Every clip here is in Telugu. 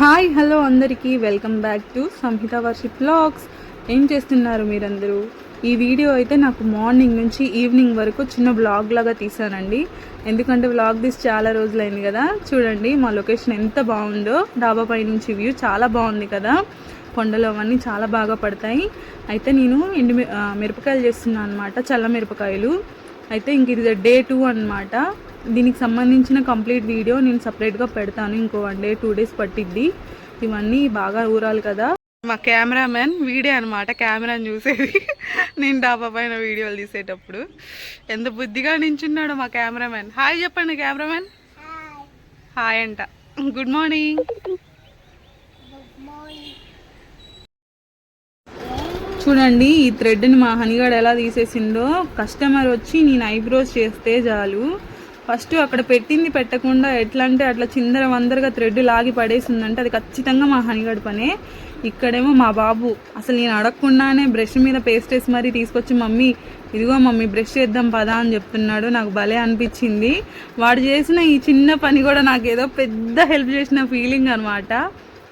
హాయ్ హలో అందరికీ. Welcome back to Samhita worship blogs. ఏం చేస్తున్నారు మీరందరూ? ఈ వీడియో అయితే నాకు మార్నింగ్ నుంచి ఈవినింగ్ వరకు చిన్న బ్లాగ్ లాగా తీసానండి ఎందుకంటే బ్లాగ్ తీసి చాలా రోజులైంది కదా. చూడండి మా లొకేషన్ ఎంత బాగుందో. డాబా పై నుంచి వ్యూ చాలా బాగుంది కదా. కొండలు అవన్నీ చాలా బాగా పడతాయి. అయితే నేను ఎండు మిరపకాయలు చేస్తున్నాను అనమాట చల్ల మిరపకాయలు. అయితే ఇంక ఇది డే టూ అనమాట దీనికి సంబంధించిన కంప్లీట్ వీడియో నేను సపరేట్గా పెడతాను ఇంకో వన్ డే టూ డేస్ పట్టిద్ది. ఇవన్నీ బాగా ఊరాలి కదా. మా కెమెరామెన్ వీడియో అనమాట కెమెరాని చూసేది. నేను డాబా పైన వీడియోలు తీసేటప్పుడు. ఎంత బుద్ధిగా నించున్నాడు మా కెమెరామెన్. హాయ్ చెప్పండి కెమెరామెన్. హాయ్ అంట. Good morning. చూడండి ఈ థ్రెడ్ని మా హనీగాడు ఎలా తీసేసిందో కస్టమర్ వచ్చి నేను ఐబ్రోస్ చేస్తే చాలు. ఫస్ట్ అక్కడ పెట్టింది పెట్టకుండా ఎట్లా అంటే అట్లా చిందర వందరగా థ్రెడ్ లాగి పడేసిందంటే అది ఖచ్చితంగా మా హనీగాడి పనే. ఇక్కడేమో మా బాబు. అసలు నేను అడగకుండానే బ్రష్ మీద పేస్ట్ వేసి మరీ తీసుకొచ్చి మమ్మీ ఇదిగో మమ్మీ బ్రష్ చేద్దాం పదా అని చెప్తున్నాడు. నాకు భలే అనిపించింది. వాడు చేసిన ఈ చిన్న పని కూడా నాకు ఏదో పెద్ద హెల్ప్ చేసిన ఫీలింగ్ అనమాట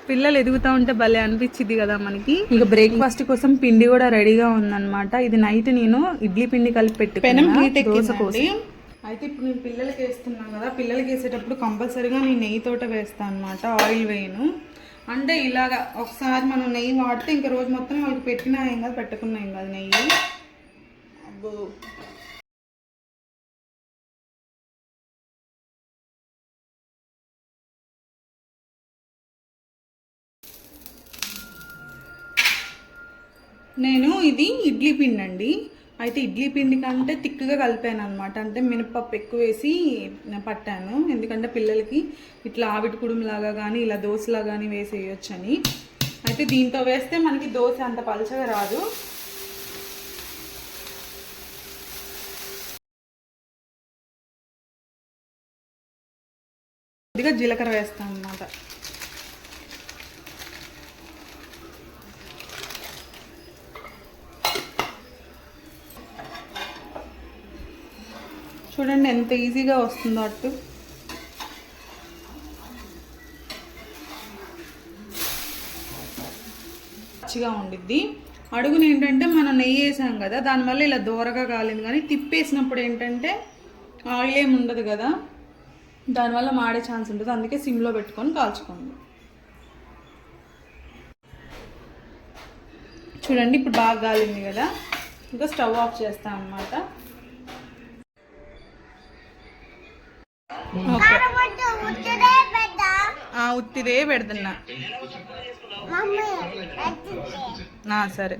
పిల్లలు ఎదుగుతా ఉంటే భలే అనిపించింది కదా మనకి. ఇక బ్రేక్ఫాస్ట్ కోసం పిండి కూడా రెడీగా ఉందన్నమాట. ఇది నైట్ నేను ఇడ్లీ పిండి కలిపి పెట్టుకున్నా. దోశ కోసం. అయితే ఇప్పుడు నేను పిల్లలకి వేస్తున్నాను కదా పిల్లలకి వేసేటప్పుడు కంపల్సరీగా నేను నెయ్యి తోట వేస్తాను అనమాట ఆయిల్ వేయను. అంటే ఇలాగా ఒకసారి మనం నెయ్యి వాడితే ఇంకా రోజు మొత్తం వాళ్ళకి పెట్టినా ఏం కాదు పెట్టుకున్నా ఏం కాదు నెయ్యి. అబ్బో. నేను ఇది ఇడ్లీ పిండి అండి అయితే ఇడ్లీ పిండి కంటే తిక్కుగా కలిపాను అనమాట అంటే మినపప్పు ఎక్కువ వేసి పట్టాను. ఎందుకంటే పిల్లలకి ఇట్లా ఆవిటి కుడుములాగా కానీ ఇలా దోశలా కానీ వేసి వేయొచ్చని అయితే దీంతో వేస్తే మనకి దోశ అంత పలచగా రాదు. కొద్దిగా జీలకర్ర వేస్తాను అన్నమాట చూడండి ఎంత ఈజీగా వస్తుందో అట్టు పచ్చిగా ఉండిద్ది. అడుగున ఏంటంటే మనం నెయ్యి వేసాం కదా దానివల్ల ఇలా దూరగా కాలేదు. కానీ తిప్పేసినప్పుడు ఏంటంటే ఆయిల్ ఏమి ఉండదు కదా దానివల్ల మాడే ఛాన్స్ ఉంటుంది. అందుకే సిమ్లో పెట్టుకొని కాల్చుకోండి. చూడండి ఇప్పుడు బాగా కాలింది కదా. ఇంకా స్టవ్ ఆఫ్ చేస్తాం అన్నమాట ఓకే ఆ, ఉత్తిదే పెడుతున్నా. సరే.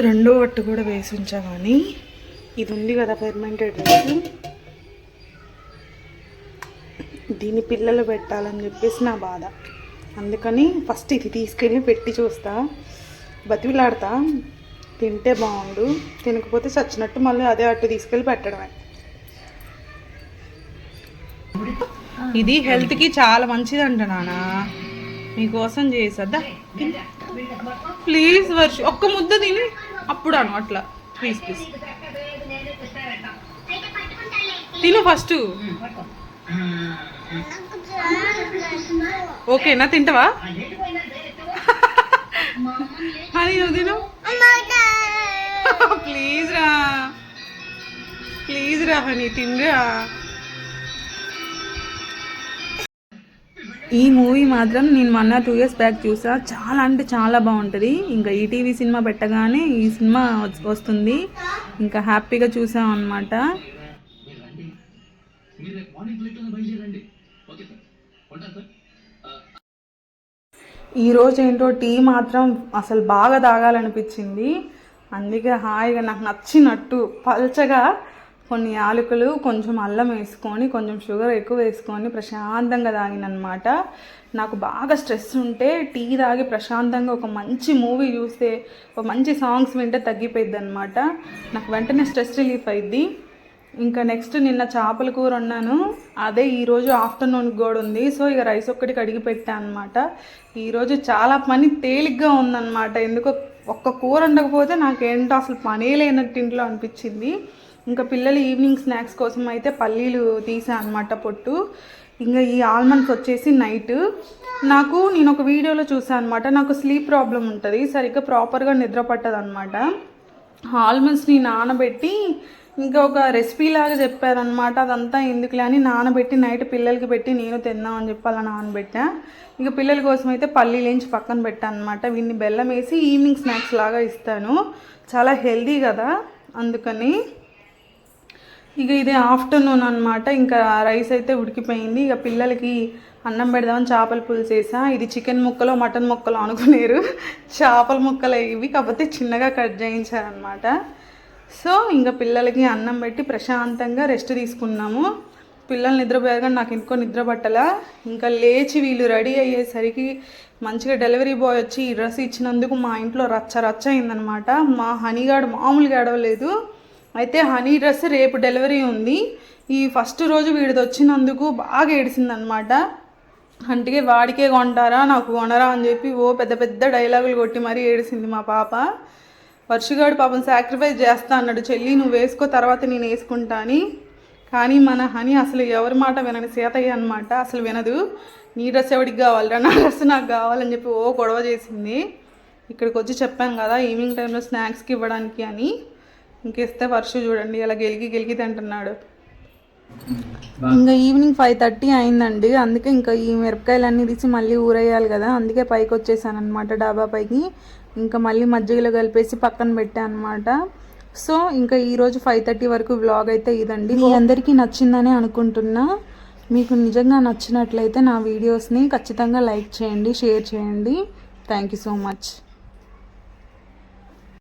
రెండో వట్టు కూడా వేసి ఉంచామని ఇది ఉంది కదా ఫెర్మెంటెడ్ రైస్ దీని పిల్లలు పెట్టాలని చెప్పేసి నా బాధ. అందుకని ఫస్ట్ ఇది తీసుకెళ్ళి పెట్టి చూస్తా. బతివిలాడతా. తింటే బాగుండు. తినకపోతే చచ్చినట్టు మళ్ళీ అదే అట్టు తీసుకెళ్ళి పెట్టడమే. ఇది హెల్త్కి చాలా మంచిది అంట నాన్న మీకోసం చేసద్దా? ప్లీజ్ వర్ష ఒక్క ముద్ద తిని. అప్పుడు అను అట్లా. ప్లీజ్ ప్లీజ్ తిను ఫస్ట్. ఓకేనా తింటావా? అని తిను. ప్లీజ్ రా. ప్లీజ్ రా హనీ తిండ్రా ఈ మూవీ మాత్రం నేను మొన్న టూ ఇయర్స్ బ్యాక్ చూసా. చాలా అంటే చాలా బాగుంటుంది. ఇంకా ఈటీవీ సినిమా పెట్టగానే ఈ సినిమా వస్తుంది. ఇంకా హ్యాపీగా చూసాం అనమాట ఈరోజు ఏంటో టీ మాత్రం అసలు బాగా తాగాలనిపించింది. అందుకే హాయిగా నాకు నచ్చినట్టు పల్చగా కొన్ని యాలకులు కొంచెం అల్లం వేసుకొని కొంచెం షుగర్ ఎక్కువ వేసుకొని ప్రశాంతంగా తాగిననమాట. నాకు బాగా స్ట్రెస్ ఉంటే టీ తాగి ప్రశాంతంగా ఒక మంచి మూవీ చూస్తే ఒక మంచి సాంగ్స్ వింటే తగ్గిపోయిద్ది అనమాట నాకు వెంటనే స్ట్రెస్ రిలీఫ్ అయింది ఇంకా నెక్స్ట్ నిన్న చేపల కూర ఉన్నాను అదే ఈరోజు ఆఫ్టర్నూన్ కూడా ఉంది. సో ఇక రైస్ ఒక్కటి కడిగి పెట్టాను అనమాట ఈరోజు చాలా పని తేలిగ్గా ఉందన్నమాట. ఎందుకో ఒక్క కూర ఉండకపోతే నాకేంటో అసలు పనే లేనట్టు ఇంట్లో అనిపించింది. ఇంకా పిల్లలు ఈవినింగ్ స్నాక్స్ కోసం అయితే పల్లీలు తీసాను అనమాట పొట్టు. ఇంకా ఈ ఆల్మండ్స్ వచ్చేసి నైట్ నాకు నేను ఒక వీడియోలో చూసాను అనమాట నాకు స్లీప్ ప్రాబ్లం ఉంటుంది. సరిగ్గా ప్రాపర్గా నిద్ర పట్టదు అనమాట ఆల్మండ్స్ని నానబెట్టి ఇంకా ఒక రెసిపీ లాగా చెప్పారనమాట అదంతా ఎందుకులే అని నానబెట్టి నైట్ పిల్లలకి పెట్టి నేను తిందామని చెప్పి అలా నానబెట్టా. ఇక పిల్లల కోసం అయితే పల్లీలేంచి పక్కన పెట్టాను అనమాట వీడిని బెల్లం వేసి ఈవినింగ్ స్నాక్స్ లాగా ఇస్తాను. చాలా హెల్దీ కదా అందుకని. ఇక ఇది ఆఫ్టర్నూన్ అనమాట ఇంకా రైస్ అయితే ఉడికిపోయింది. ఇక పిల్లలకి అన్నం పెడదామని చేపల పులుసు వేసా ఇది చికెన్ ముక్కలు మటన్ ముక్కలు అనుకునేరు. చేపల ముక్కలు ఇవి. కాకపోతే చిన్నగా కట్ చేయించారనమాట సో ఇంకా పిల్లలకి అన్నం పెట్టి ప్రశాంతంగా రెస్ట్ తీసుకున్నాము. పిల్లలు నిద్రపోయారు నాకు ఇంకో నిద్ర పట్టలా. ఇంకా లేచి వీళ్ళు రెడీ అయ్యేసరికి మంచిగా డెలివరీ బాయ్ వచ్చి ఈ డ్రెస్ ఇచ్చినందుకు మా ఇంట్లో రచ్చ రచ్చ అయిందనమాట. మా హనీగాడు మామూలుగా అడవలేదు అయితే హనీ డ్రెస్ రేపు డెలివరీ ఉంది. ఈ ఫస్ట్ రోజు వీడిది వచ్చినందుకు బాగా ఏడిసిందనమాట. అందుకే వాడికే కొంటారా నాకు కొనరా అని చెప్పి ఓ పెద్ద పెద్ద డైలాగులు కొట్టి మరీ ఏడిసింది మా పాప. వర్షగాడు పాపం సాక్రిఫైస్ చేస్తా అన్నాడు. చెల్లి నువ్వు వేసుకో తర్వాత నేను వేసుకుంటా అని. కానీ మన హని అసలు ఎవరి మాట వినని సీతయ్య అనమాట అసలు వినదు. నీ డ్రెస్ ఎవడికి కావాలరా? నా డ్రెస్ నాకు కావాలని చెప్పి ఓ గొడవ చేసింది. ఇక్కడికి వచ్చి చెప్పాను కదా ఈవినింగ్ టైంలో స్నాక్స్కి ఇవ్వడానికి అని. ఇంకేస్తే వర్ష చూడండి అలా గెలిగి గెలిగి తింటున్నాడు. ఇంకా ఈవినింగ్ ఫైవ్ థర్టీ అయిందండి. అందుకే ఇంకా ఈ మిరపకాయలన్నీ తీసి మళ్ళీ ఊరేయాలి కదా. అందుకే పైకి వచ్చేసాను అనమాట డాబా పైకి. ఇంకా మళ్ళీ మజ్జిగలో కలిపేసి పక్కన పెట్టాను అనమాట సో ఇంకా ఈరోజు ఫైవ్ థర్టీ వరకు వ్లాగ్ అయితే ఇదండి. మీ అందరికీ నచ్చిందని అనుకుంటున్నా. మీకు నిజంగా నచ్చినట్లయితే నా వీడియోస్ని ఖచ్చితంగా లైక్ చేయండి షేర్ చేయండి. Thank you so much